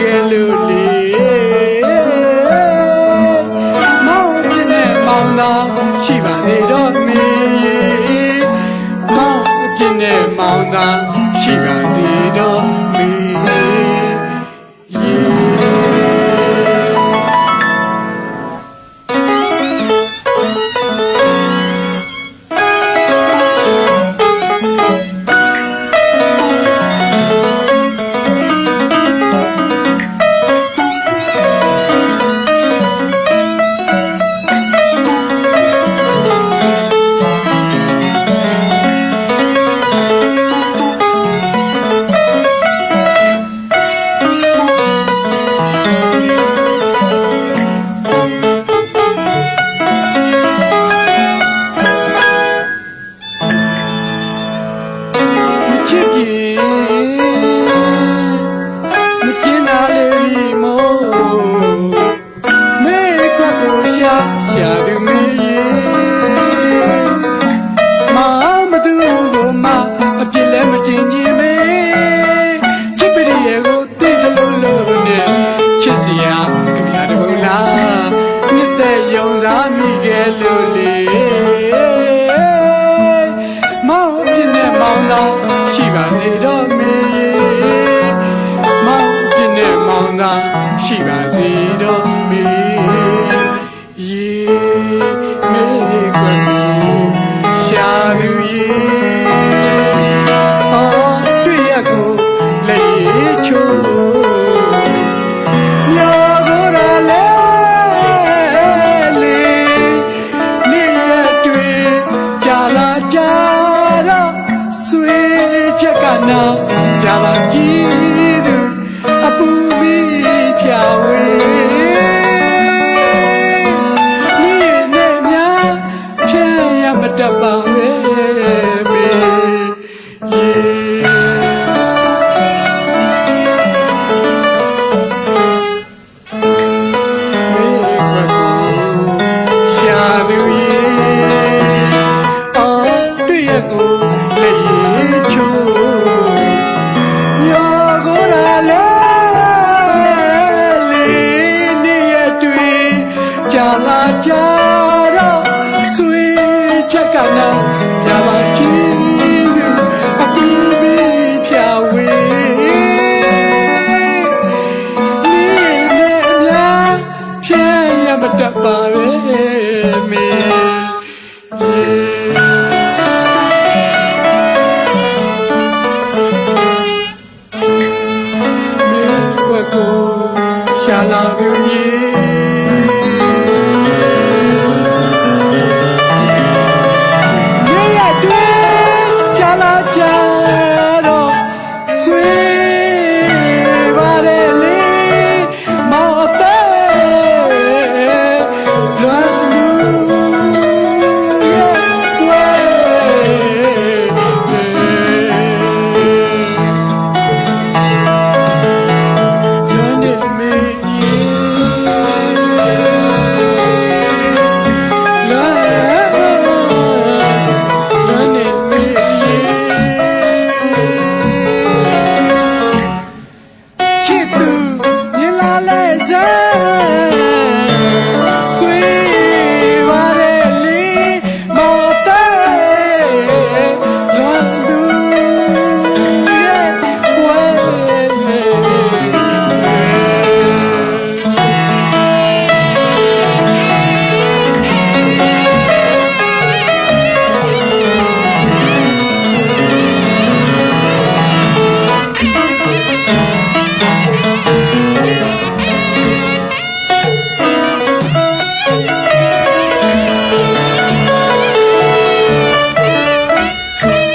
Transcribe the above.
ခဲ့လို့လေမောင်ပြင်းနဲ့မောင်သာရှိပါလေတော့မေမောင်ပြင်းနဲ့မောင်သာ လူလေးမောင်ပြင်းနဲ့မောင်သာရှိပါစေတော့မေမောင်ပြင်းနဲ့မောင်သာရှိပါစေ နောက်ပြလာကြည့် another Yeah. Thank.